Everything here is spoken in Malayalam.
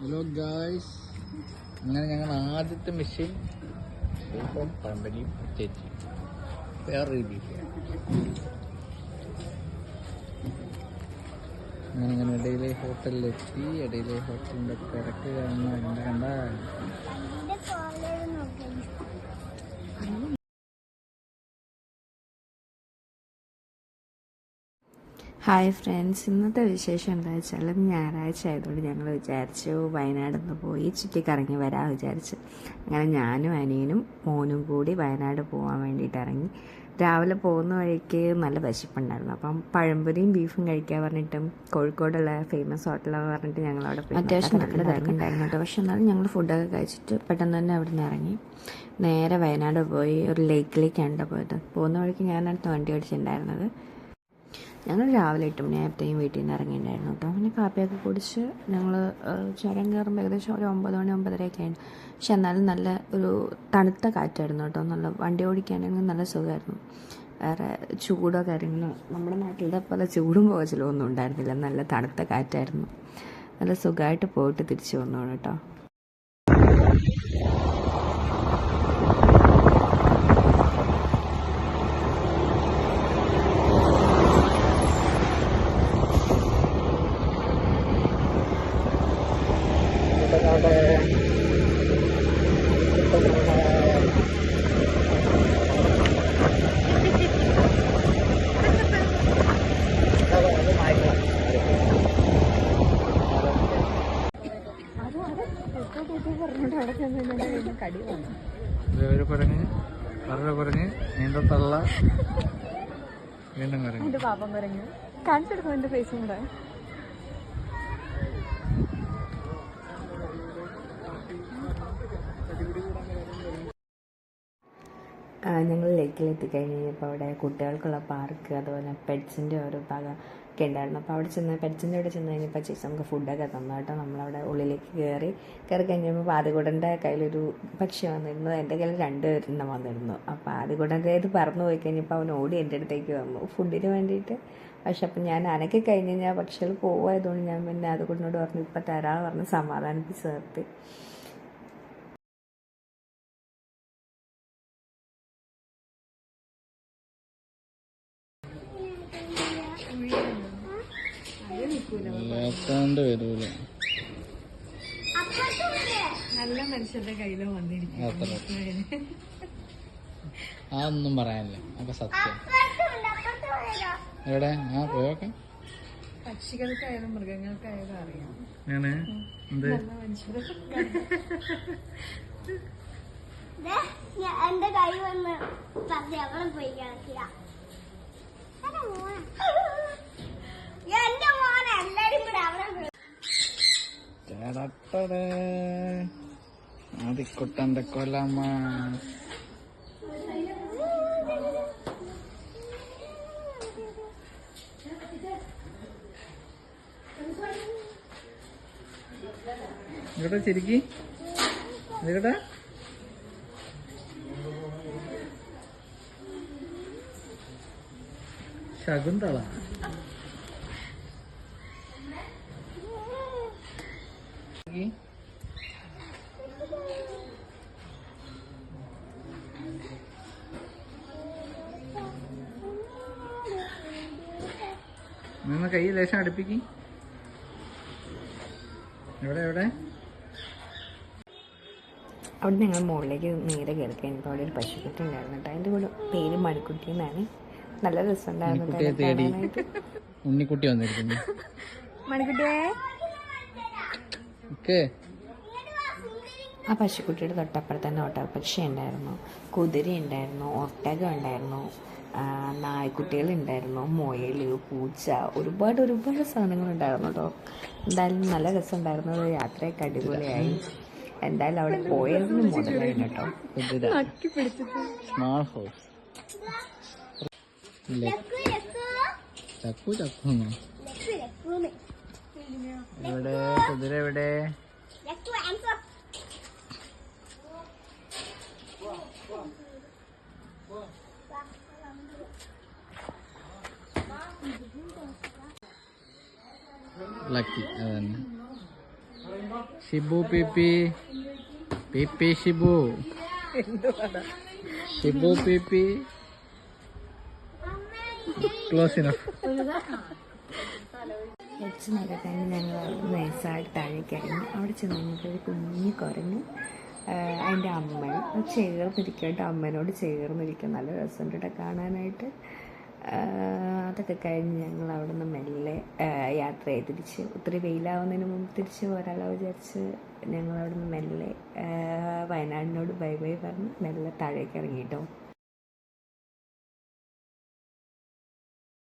ഹലോ ഗായ്സ് അങ്ങനെ ഞങ്ങൾ ആദ്യത്തെ മെഷീൻ ഇപ്പം പഴമ്പരിയും ചേച്ചി വേറെ രീതിയിൽ അങ്ങനെ ഇടയിലെ ഹോട്ടലിലെത്തി ഇടയിലെ ഹോട്ടലിന്റെ തിരക്ക് കാണുന്ന. കണ്ട കണ്ട? ഹായ് ഫ്രണ്ട്സ് ഇന്നത്തെ വിശേഷം എന്താ വെച്ചാൽ ഞായറാഴ്ച ആയതുകൊണ്ട് ഞങ്ങൾ വിചാരിച്ചു വയനാട് ഒന്ന് പോയി ചുറ്റിക്കറങ്ങി വരാൻ വിചാരിച്ചു. അങ്ങനെ ഞാനും അനിയനും മോനും കൂടി വയനാട് പോകാൻ വേണ്ടിയിട്ട് ഇറങ്ങി. രാവിലെ പോകുന്ന വഴിക്ക് നല്ല വിശപ്പുണ്ടായിരുന്നു. അപ്പം പഴംപൊരിയും ബീഫും കഴിക്കാൻ പറഞ്ഞിട്ടും കോഴിക്കോടുള്ള ഫേമസ് ഹോട്ടലെന്ന് പറഞ്ഞിട്ട് ഞങ്ങൾ അവിടെ പോയി. അത്യാവശ്യം നല്ല തിരക്കുണ്ടായിരുന്നു കേട്ടോ. പക്ഷെ എന്നാലും ഞങ്ങൾ ഫുഡൊക്കെ കഴിച്ചിട്ട് പെട്ടെന്ന് തന്നെ അവിടെ നിന്ന് ഇറങ്ങി. നേരെ വയനാട് പോയി ഒരു ലേക്കിലേക്കാണ് പോയത്. പോകുന്ന വഴിക്ക് ഞാനടുത്ത് വണ്ടി ഓടിച്ചിട്ടുണ്ടായിരുന്നത്. ഞങ്ങൾ രാവിലെ എട്ട് മണിയായപ്പോഴത്തേക്കും വീട്ടിൽ നിന്ന് ഇറങ്ങിയിട്ടുണ്ടായിരുന്നു കേട്ടോ. പിന്നെ കാപ്പിയൊക്കെ കുടിച്ച് ഞങ്ങൾ ചുരം കയറുമ്പോൾ ഏകദേശം ഒരു ഒമ്പത് മണി ഒമ്പതരയൊക്കെ ആയിരുന്നു പക്ഷെ എന്നാലും നല്ല ഒരു തണുത്ത കാറ്റായിരുന്നു കേട്ടോ. നല്ല വണ്ടി ഓടിക്കാനെങ്കിൽ നല്ല സുഖമായിരുന്നു. വേറെ ചൂടോ കാര്യങ്ങളോ നമ്മുടെ നാട്ടിലത്തെ പോലെ ചൂടും പോകച്ചിലോ ഒന്നും ഉണ്ടായിരുന്നില്ല. നല്ല തണുത്ത കാറ്റായിരുന്നു. നല്ല സുഖമായിട്ട് പോയിട്ട് തിരിച്ചു വന്നു കേട്ടോ. പറഞ്ഞു കാണിച്ചെടുക്കും എന്റെ ഫേസും കൂടെ ഞങ്ങൾ കഴിഞ്ഞപ്പോൾ അവിടെ കുട്ടികൾക്കുള്ള പാർക്ക് അതുപോലെ പെറ്റ്സിന്റെ ഓരോ ഭാഗം ഒക്കെ ഉണ്ടായിരുന്നു. അപ്പോൾ അവിടെ ചെന്ന് പെറ്റ്സിന്റെ അവിടെ ചെന്ന് കഴിഞ്ഞപ്പോൾ ചേച്ചി നമുക്ക് ഫുഡൊക്കെ തന്നു കേട്ടോ. നമ്മളവിടെ ഉള്ളിലേക്ക് കയറി കയറി കഴിഞ്ഞപ്പോൾ പാതികുടന്റെ കയ്യിലൊരു പക്ഷി വന്നിരുന്നു. എന്റെ കയ്യിൽ രണ്ട് എണ്ണം വന്നിരുന്നു. അപ്പോൾ പാതികുടന്റെ ഇത് പറന്നു പോയി കഴിഞ്ഞപ്പോൾ അവൻ ഓടി എന്റെ അടുത്തേക്ക് വന്നു. ഫുഡിന് വേണ്ടിയിട്ട്. പക്ഷെ അപ്പം ഞാൻ അനക്കി കഴിഞ്ഞ് കഴിഞ്ഞാൽ പക്ഷികൾ പോവായതുകൊണ്ട് ഞാൻ പിന്നെ അതുകൊണ്ടോട് പറഞ്ഞു ഇപ്പം തരാമെന്ന് പറഞ്ഞ് സമാധാനിപ്പിച്ച് നിർത്തി. ഏത്താണ്ട് വരൂല. നല്ല മനുഷ്യന്റെ കയ്യിലോ വന്നിരിക്കും ആ അതൊന്നും പറയാനില്ല. അപ്പൊ സത്യം. എവിടെ? ആ പോയോക്കെ. പക്ഷികൾക്കായാലും മൃഗങ്ങൾക്കായാലും അറിയാം. എന്റെ കൈ വന്ന് പറഞ്ഞ് അവിടെ പോയി കിടക്കുക എന്റെ മോൻ എല്ലാരും കൂടെ അവിടെ പോയി. ചേടട്ടടേ ആദിക്കുട്ടന്റെ കൊല്ലമ്മ ഇവിടെ ചിരിക്കി? ഇവിടെ ശകുന്തള. നിന്ന് കൈ ലേശം അടുപ്പിക്ക്. എവിടെ എവിടെ? അവിടെ ഞങ്ങൾ മുകളിലേക്ക് നേരെ കയറി കഴിഞ്ഞപ്പോൾ അവിടെ ഒരു പശുക്കുട്ടി ഉണ്ടായിരുന്നു കേട്ടോ. അതിന്റെ കൂടെ പേര് മണിക്കുട്ടി എന്നാണ് നല്ല രസം ഉണ്ടായിരുന്നു ഉണ്ണിക്കുട്ടി വന്നിരിക്കുന്നു. മണിക്കുട്ടിയെ ഓക്കേ. ആ പശുക്കുട്ടിയുടെ തൊട്ടപ്പുറത്ത് തന്നെ ഒട്ടകപ്പക്ഷി ഉണ്ടായിരുന്നു. കുതിര ഉണ്ടായിരുന്നു ഒട്ടകം ഉണ്ടായിരുന്നു നായ്ക്കുട്ടികൾ നായ്ക്കുട്ടികളുണ്ടായിരുന്നു മുയൽ പൂച്ച ഒരുപാട് ഒരുപാട് സാധനങ്ങൾ ഉണ്ടായിരുന്നു കേട്ടോ. എന്തായാലും നല്ല രസമുണ്ടായിരുന്നു. ഉണ്ടായിരുന്നു യാത്രയൊക്കെ അടിപൊളിയായി. എന്തായാലും അവിടെ പോയതിന് മുതലായി കേട്ടോ. സ്മാൾ ഹൗസ് ചക്കു ചക്കു. എവിടെ കുതിര എവിടെ ലക്കു, hands up. ലക്കി അത് തന്നെ ഷിബു പിപ്പി പിപ്പി ഷിബു ഷിബു പിപ്പി ക്ലോസ് ഇനഫ് എച്ചിനൊക്കെ കഴിഞ്ഞ് ഞങ്ങൾ നൈസായിട്ട് താഴേക്ക് ഇറങ്ങി. അവിടെ ചെന്ന് കഴിഞ്ഞപ്പോൾ ഒരു കുഞ്ഞു കുറഞ്ഞ് അതിന്റെ അമ്മ ചേർന്നിരിക്കട്ടെ അമ്മേനോട് ചേർന്നിരിക്കും നല്ല രസമുണ്ട് കാണാനായിട്ട്. അതൊക്കെ കഴിഞ്ഞ് ഞങ്ങൾ അവിടെ നിന്ന് മെല്ലെ യാത്ര ചെയ്ത് തിരിച്ച്. ഒത്തിരി വെയിലാവുന്നതിന് മുമ്പ് തിരിച്ച് ഒരാളെ വിചാരിച്ച് ഞങ്ങൾ അവിടെ നിന്ന് മെല്ലെ വയനാടിനോട് ബൈ ബൈ പറഞ്ഞ് മെല്ലെ താഴേക്ക് ഇറങ്ങി കേട്ടോ.